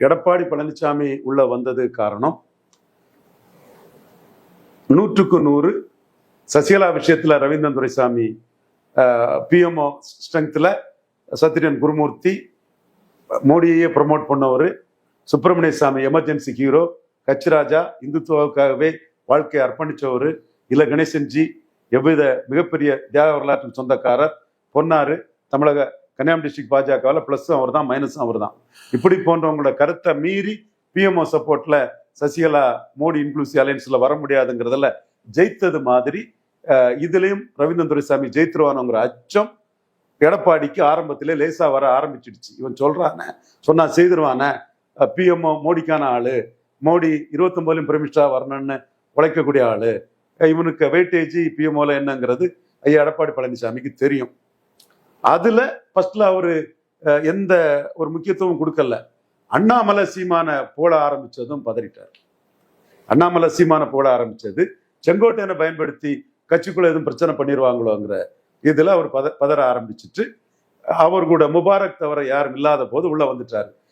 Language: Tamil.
எடப்பாடி பழனிசாமி உள்ள வந்தது காரணம் நூற்றுக்கு நூறு சசிகலா விஷயத்துல ரவீந்திரன் துரைசாமி பிஎம்ஓ ஸ்ட்ரென்த்தில் சத்ரியன் குருமூர்த்தி மோடியையே ப்ரமோட் பண்ணவர் சுப்பிரமணிய சாமி எமர்ஜென்சி ஹீரோ கச்சிராஜா இந்துத்துவாவுக்காகவே வாழ்க்கையை அர்ப்பணிச்சவர் இல்ல கணேசன்ஜி எவ்வித மிகப்பெரிய தியாக வரலாற்றின் சொந்தக்காரர் பொன்னாறு தமிழக கன்னியாகுமரி டிஸ்ட்ரிக்ட் பாஜகவில் ப்ளஸ்ஸும் அவர் தான் மைனஸும் அவர் தான் இப்படி போன்றவங்களோட கருத்தை மீறி பிஎம்ஓ சப்போர்ட்ல சசிகலா மோடி இன்க்ளூசிவ் அலையன்ஸில் வர முடியாதுங்கிறதுல ஜெயித்தது மாதிரி இதுலேயும் இதுலயும் ரவீந்திரன் துரைசாமி ஜெயித்துருவானுங்கிற அச்சம் எடப்பாடிக்கு ஆரம்பத்திலே லேசா வர ஆரம்பிச்சிடுச்சு. இவன் சொல்கிறானே சொன்னா செய்திருவானே பிஎம்ஓ மோடிக்கான ஆளு மோடி இருபத்தொம்போதுலையும் பிரமிஷ்டாக வரணும்னு உழைக்கக்கூடிய ஆளு இவனுக்கு வெயிட்டேஜ் பிஎம்ஓவில் என்னங்கிறது ஐயா எடப்பாடி பழனிசாமிக்கு தெரியும். அதுல ஃபர்ஸ்ட்ல அவரு எந்த ஒரு முக்கியத்துவம் கொடுக்கல. அண்ணாமலை சீமான போட ஆரம்பிச்சதும் பதறிட்டார். அண்ணாமலை சீமான போட ஆரம்பிச்சது செங்கோட்டையனை பயன்படுத்தி கட்சிக்குள்ள எதுவும் பிரச்சனை பண்ணிடுவாங்களோங்கிற இதுல அவர் பத பதற ஆரம்பிச்சிட்டு அவர் கூட முபாரக் தவிர யாரும் இல்லாத போது உள்ள வந்துட்டாரு.